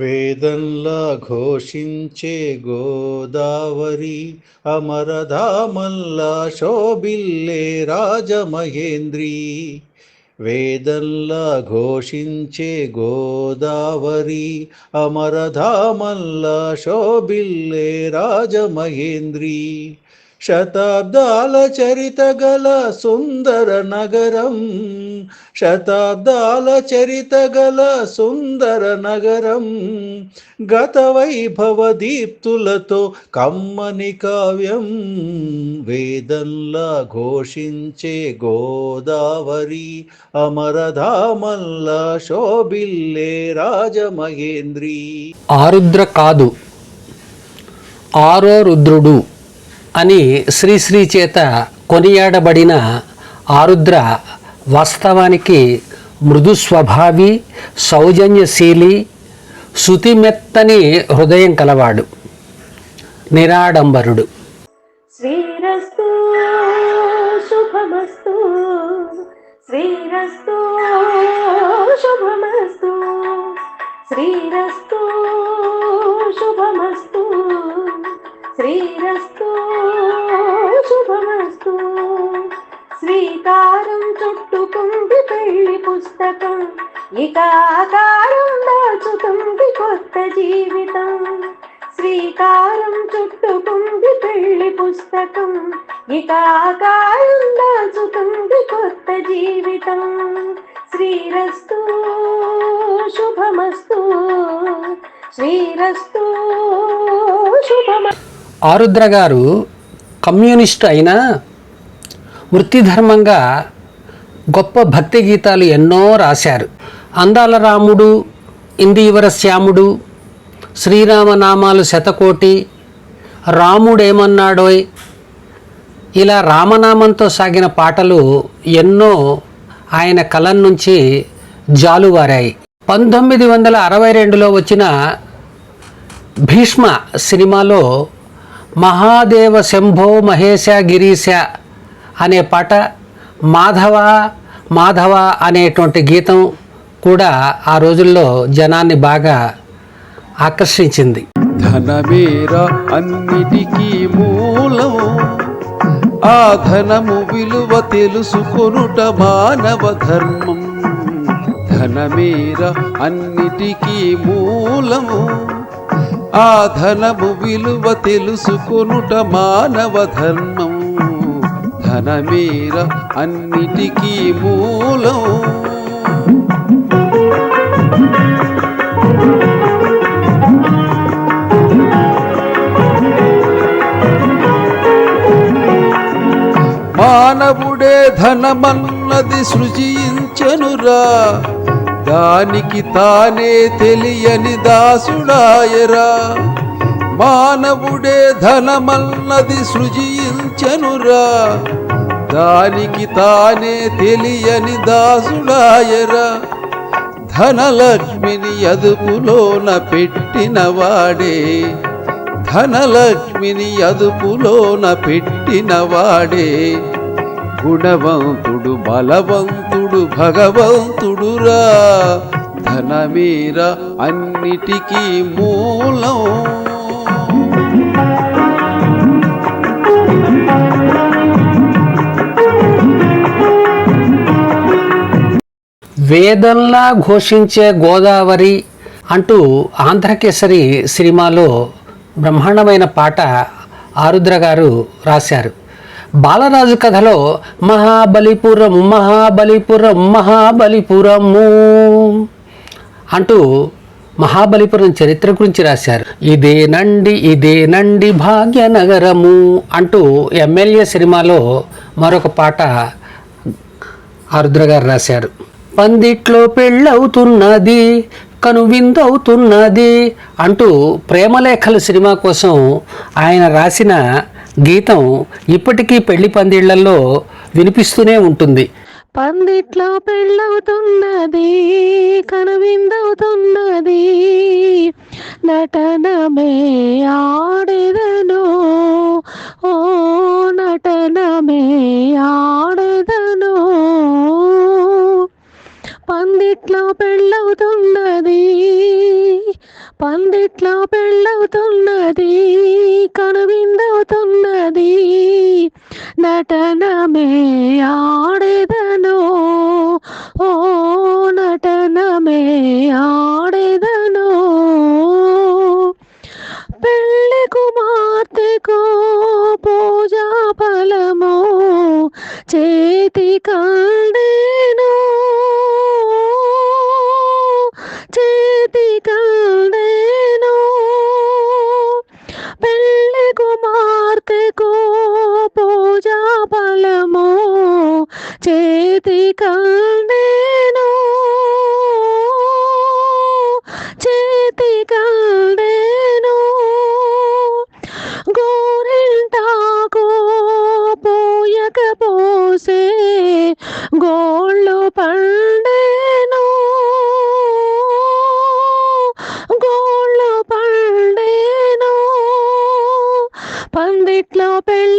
వేదంలా ఘోషించే గోదావరి అమరధామల్లా శోభిల్లే రాజమహేంద్రి. వేదంలా ఘోషించే గోదావరి అమరధామల్లా శోభిల్లే రాజమహేంద్రి. శతాబ్దాల చరిత గల సుందర నగరం. శతాబ్దాల చరిత గల సుందర నగరం. గత వైభవ దీప్తులతో కమ్మని కావ్యం వేదంలా ఘోషించే గోదావరి. అమరధామల్లా శోభిల్లే రాజమహేంద్రి. ఆరుద్ర కాదు ఆరో రుద్రుడు. అని శ్రీశ్రీ చేత కొనియాడబడిన ఆరుద్ర వాస్తవానికి మృదు స్వభావి సౌజన్యశీలి శృతిమెత్తని హృదయం కలవాడు నిరాడంబరుడు. శ్రీరస్తు శుభమస్తు. శ్రీరస్తు శుభమస్తు. శ్రీరస్తు శుభమస్తు. శ్రీరస్తు శుభమస్తు. శ్రీకారం చుట్టుకుంది పెళ్ళి పుస్తకం. ఇక ఆకారం దాచుతుంది కొత్త జీవితం. శ్రీకారం చుట్టుకుంది పెళ్ళి పుస్తకం. ఇక ఆకారం దాచుతుంది కొత్త జీవితం. శ్రీరస్తు శుభమస్తు. శ్రీరస్తు శుభమస్తు ఆరుద్ర గారు కమ్యూనిస్ట్ అయినా వృత్తిధర్మంగా గొప్ప భక్తి గీతాలు ఎన్నో రాశారు. అందాల రాముడు ఇందీవర శ్యాముడు శ్రీరామనామాలు శతకోటి రాముడేమన్నాడోయ్? ఇలా రామనామంతో సాగిన పాటలు ఎన్నో ఆయన కలం నుంచి జాలువారాయి. పంతొమ్మిది వందల అరవై రెండులో వచ్చిన భీష్మ సినిమాలో మహాదేవ శంభో మహేశ గిరీశ అనే పాట మాధవ మాధవ అనేటువంటి గీతం కూడా ఆ రోజుల్లో జనాన్ని బాగా ఆకర్షించింది. ధనమేర అన్నిటికీ మూలం ఆ ధనము విలువ తెలుసుకొనుట మానవ ధర్మం. ధనమేర అన్నిటికీ మూలము ఆ ధనము విలువ తెలుసుకొనుట మానవ ధర్మం. ధనమేర అన్నిటికీ మూలం. మానవుడే ధనమన్నది సృజించనురా. దానికి తానే తెలియని దాసుడాయరా. మానవుడే ధనమన్నది సృజించనురా. దానికి తానే తెలియని దాసుడాయరా. ధనలక్ష్మిని అదుపులోన పెట్టిన వాడే. ధనలక్ష్మిని అదుపులోన పెట్టిన వాడే. గుణవంతుడు బలవంతుడు భగవంతుడురా. ధనమీర అన్నిటికీ మూలం. వేదంలా ఘోషించే గోదావరి అంటూ ఆంధ్రకేసరి సినిమాలో బ్రహ్మాండమైన పాట ఆరుద్ర గారు రాశారు. బాలరాజు కథలో మహాబలిపురం మహాబలిపురం మహాబలిపురము అంటూ మహాబలిపురం చరిత్ర గురించి రాశారు. ఇదేనండి ఇదేనండి భాగ్యనగరము అంటూ ఎమ్మెల్యే సినిమాలో మరొక పాట ఆరుద్ర గారు రాశారు. పందిట్లో పెళ్ళవుతున్నది కనువిందవుతున్నది అంటూ ప్రేమలేఖలు సినిమా కోసం ఆయన రాసిన గీతం ఇప్పటికీ పెళ్ళి పందిళ్ళలో వినిపిస్తూనే ఉంటుంది. పందిట్లో పెళ్ళవుతున్నది కనువిందవుతున్నది నటనమే ఆడెదను ఓ నటనమే ఆడెదను. పందిట్లో పెళ్ళవుతున్నది పందిట్లో పెళ్ళవుతున్నది కనువిందవుతున్నది. నటనమే ఆడేదను ఓ నటనమే ఆడేదను. పెళ్ళి కుమార్తెకో పూజా ఫలము చేతి కండేను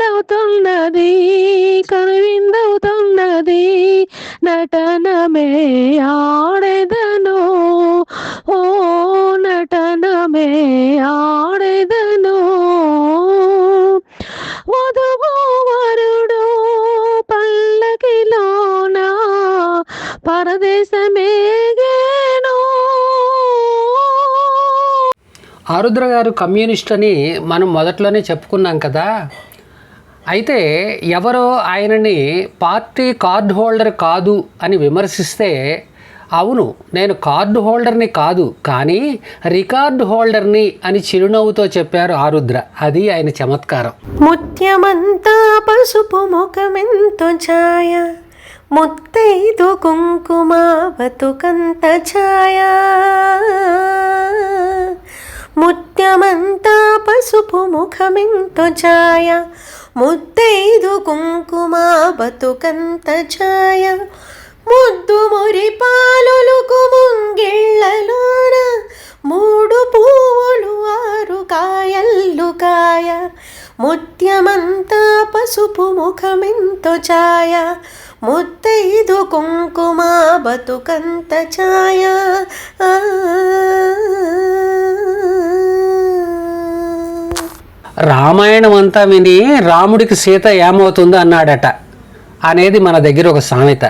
పందిట్లో కనువిందవుతున్నది నటనమే ఆడెదను. ఓ నటనమే ఆడెదను. వధువు వరుడు పల్లకిలోన పరదేశమేగేను. ఆరుద్ర గారు కమ్యూనిస్ట్ అని మనం మొదట్లోనే చెప్పుకున్నాం కదా. అయితే ఎవరో ఆయనని పార్టీ కార్డు హోల్డర్ కాదు అని విమర్శిస్తే అవును నేను కార్డు హోల్డర్ని కాదు కానీ రికార్డు హోల్డర్ని అని చిరునవ్వుతో చెప్పారు ఆరుద్ర. అది ఆయన చమత్కారం. ముత్యమంతా పసుపు ముఖమెంతో ఛాయ ముత్తైదు కుంకుమ బతుకంత ఛాయ. ముత్యమంతా పసుపు ముఖమెంతో ఛాయ ముద్దైదు కుంకుమ బతుకంత ఛాయ. ముద్దు మురి పాలులకు ముంగిళ్ళలోన మూడు పువ్వులు ఆరు కాయల్లు కాయ. ముత్యమంతా పసుపు ముఖమెంతో ఛాయ ముత్తైదు కుంకుమ బతుకంత ఛాయ. రామాయణం అంతా విని రాముడికి సీత ఏమవుతుందో అన్నాడట. అనేది మన దగ్గర ఒక సామెత.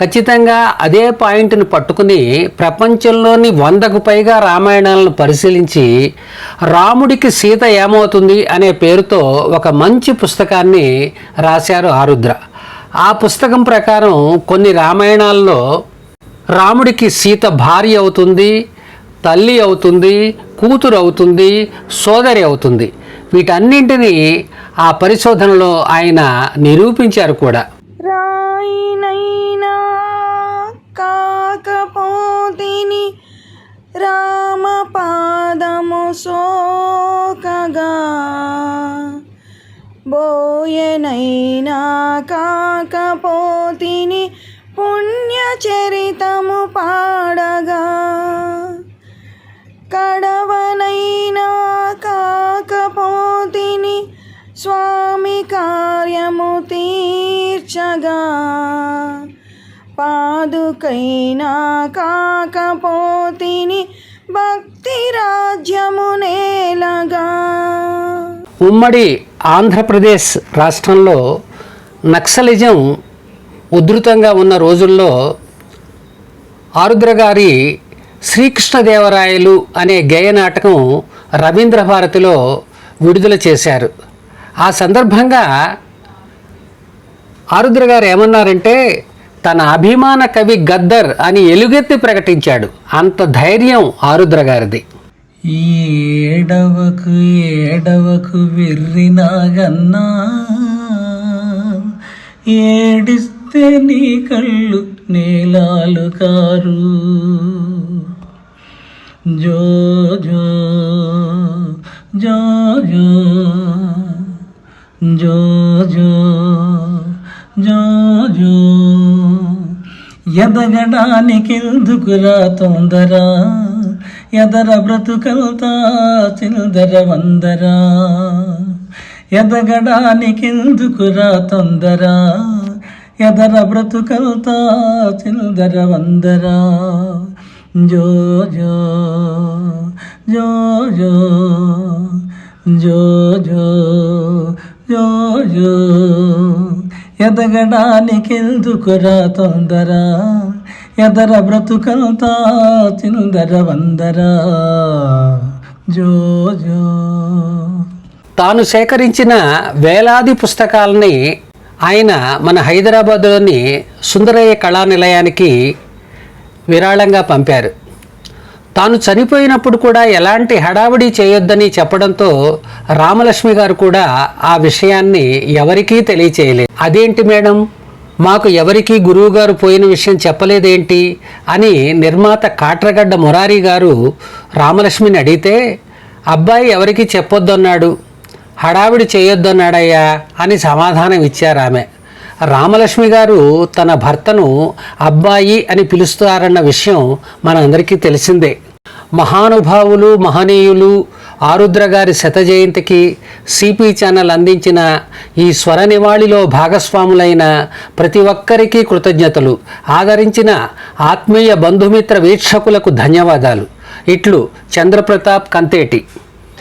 ఖచ్చితంగా అదే పాయింట్ని పట్టుకుని ప్రపంచంలోని వందకు పైగా రామాయణాలను పరిశీలించి రాముడికి సీత ఏమవుతుంది అనే పేరుతో ఒక మంచి పుస్తకాన్ని రాశారు ఆరుద్ర. ఆ పుస్తకం ప్రకారం కొన్ని రామాయణాల్లో రాముడికి సీత భార్య అవుతుంది తల్లి అవుతుంది కూతురు అవుతుంది సోదరి అవుతుంది. వీటన్నింటినీ ఆ పరిశోధనలో ఆయన నిరూపించారు కూడా. రాయినైనా కాకపోతిని రామ పాదము సోకగా. బోయనైనా కాకపోతిని పుణ్యచరితము పా కాగా పాదుకైనా కాకపోతిని భక్తి రాజ్యమునేలగా ఉమ్మడి ఆంధ్రప్రదేశ్ రాష్ట్రంలో నక్సలిజం ఉధృతంగా ఉన్న రోజుల్లో ఆరుద్ర గారి శ్రీకృష్ణదేవరాయలు అనే గేయ నాటకం రవీంద్ర భారతిలో విడుదల చేశారు. ఆ సందర్భంగా ఆరుద్ర గారు ఏమన్నారంటే తన అభిమాన కవి గద్దర్ అని ఎలుగెత్తి ప్రకటించాడు. అంత ధైర్యం ఆరుద్ర గారిది. ఏడవకు ఏడవకు వెర్రినాగన్నా ఏడిస్తే నీ కళ్ళు నీలాలు కారు. జో జో జో జో జో జో. జో జో ఎదగడానికెందుకురా తొందర? ఎదర బ్రతుకంతా చిల్దర వందరా? ఎదగడానికెందుకురా తొందర? ఎదర బ్రతుకంతా చిల్దర వందరా? జో జో జో జో జో జో జో జో ఎదగడానికెందుకురా తొందర? ఎదర బ్రతుకంతా చిందర వందరా? జో జో. తాను సేకరించిన వేలాది పుస్తకాలని ఆయన మన హైదరాబాద్లోని సుందరయ్య కళా నిలయానికి విరాళంగా పంపారు. తాను చనిపోయినప్పుడు కూడా ఎలాంటి హడావిడి చేయొద్దని చెప్పడంతో రామలక్ష్మి గారు కూడా ఆ విషయాన్ని ఎవరికీ తెలియచేయలేదు. అదేంటి మేడం? మాకు ఎవరికీ గురువుగారు పోయిన విషయం చెప్పలేదేంటి? అని నిర్మాత కాట్రగడ్డ మురారి గారు రామలక్ష్మిని అడిగితే అబ్బాయి ఎవరికీ చెప్పొద్దన్నాడు. హడావిడి చేయొద్దన్నాడయ్యా అని సమాధానం ఇచ్చారు ఆమె. రామలక్ష్మి గారు తన భర్తను అబ్బాయి అని పిలుస్తారన్న విషయం మనందరికీ తెలిసిందే. మహానుభావులు మహనీయులు ఆరుద్ర గారి శత జయంతికి సిపి ఛానల్ అందించిన ఈ స్వర నివాళిలో భాగస్వాములైన ప్రతి ఒక్కరికి కృతజ్ఞతలు. ఆదరించిన ఆత్మీయ బంధుమిత్ర వీక్షకులకు ధన్యవాదాలు. ఇట్లు చంద్రప్రతాప్ కంతేటి.